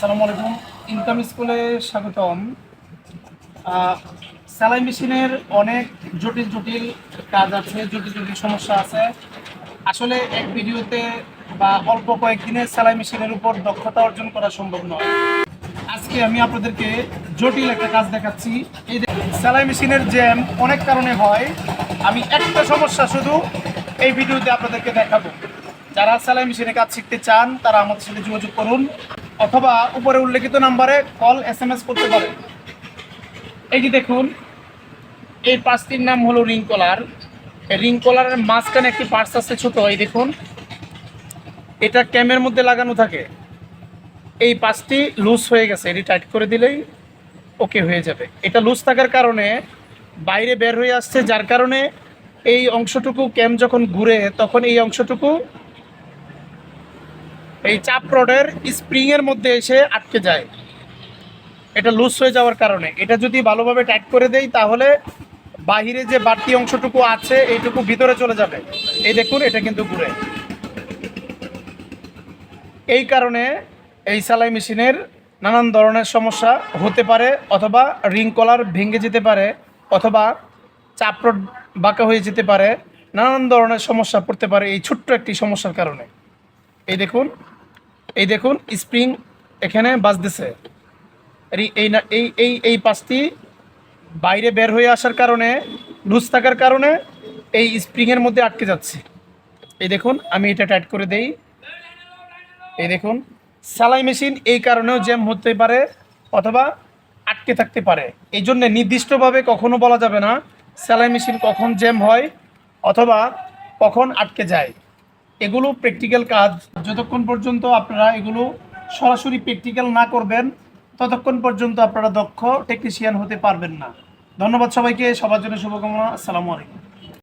আসসালামু আলাইকুম। ইনকাম স্কুলে স্বাগতম। সেলাই মেশিনের অনেক জটিল জটিল কাজ আছে, জটিল জটিল সমস্যা আছে। আসলে এক ভিডিওতে বা অল্প কয়েকদিনে সেলাই মেশিনের উপর দক্ষতা অর্জন করা সম্ভব নয়। আজকে আমি আপনাদেরকে জটিল একটা কাজ দেখাচ্ছি। এই সেলাই মেশিনের জ্যাম অনেক কারণে হয়। আমি একটা সমস্যা শুধু এই ভিডিওতে আপনাদেরকে দেখাবো। যারা সেলাই মেশিনে কাজ শিখতে চান, তারা আমাদের সাথে যোগাযোগ করুন। অথবা উপরে উল্লেখিত নাম্বারে কল এস এম এস করতে পারেন এই যে দেখুন, এই পাঁচটির নাম হলো রিং কলার। রিং কলারের মাঝখানে একটি পার্স আছে ছোট, এই দেখুন। এটা ক্যামের মধ্যে লাগানো থাকে। এই পাঁচটি লুজ হয়ে গেছে, এটি টাইট করে দিলেই ওকে হয়ে যাবে। এটা লুজ থাকার কারণে বাইরে বের হয়ে আসছে, যার কারণে এই অংশটুকু ক্যাম যখন ঘুরে, তখন এই অংশটুকু এই চাপ রডের স্প্রিংয়ের মধ্যে এসে আটকে যায়। এটা লুজ হয়ে যাওয়ার কারণে। এটা যদি ভালোভাবে টাইট করে দেই, তাহলে বাহিরে যে বাড়তি অংশটুকু আছে, এইটুকু ভিতরে চলে যাবে। এই দেখুন, এটা কিন্তু ঘুরে। এই কারণে এই সেলাই মেশিনের নানান ধরনের সমস্যা হতে পারে, অথবা রিং কলার ভেঙে যেতে পারে, অথবা চাপড় বাঁকা হয়ে যেতে পারে। নানান ধরনের সমস্যা পড়তে পারে এই ছোট্ট একটি সমস্যার কারণে। এই দেখুন। এই দেখুন স্প্রিং এখানে বাজতেছে। এই- এই এই পাঁচটি বাইরে বের হয়ে আসার কারণে, লুজ থাকার কারণে এই স্প্রিংয়ের মধ্যে আটকে যাচ্ছে। এই দেখুন, আমি এটা টাইট করে দেই। এই দেখুন, সেলাই মেশিন এই কারণেও জ্যাম হতে পারে অথবা আটকে থাকতে পারে। এই জন্য নির্দিষ্টভাবে কখনো বলা যাবে না, সেলাই মেশিন কখন জ্যাম হয় অথবা কখন আটকে যায়। এগুলো প্র্যাকটিক্যাল কাজ। যতক্ষণ পর্যন্ত আপনারা এগুলো সরাসরি প্র্যাকটিক্যাল না করবেন, ততক্ষণ পর্যন্ত আপনারা দক্ষ টেকনিশিয়ান হতে পারবেন না। ধন্যবাদ সবাইকে, সবার জন্য শুভকামনা। আসসালামু আলাইকুম।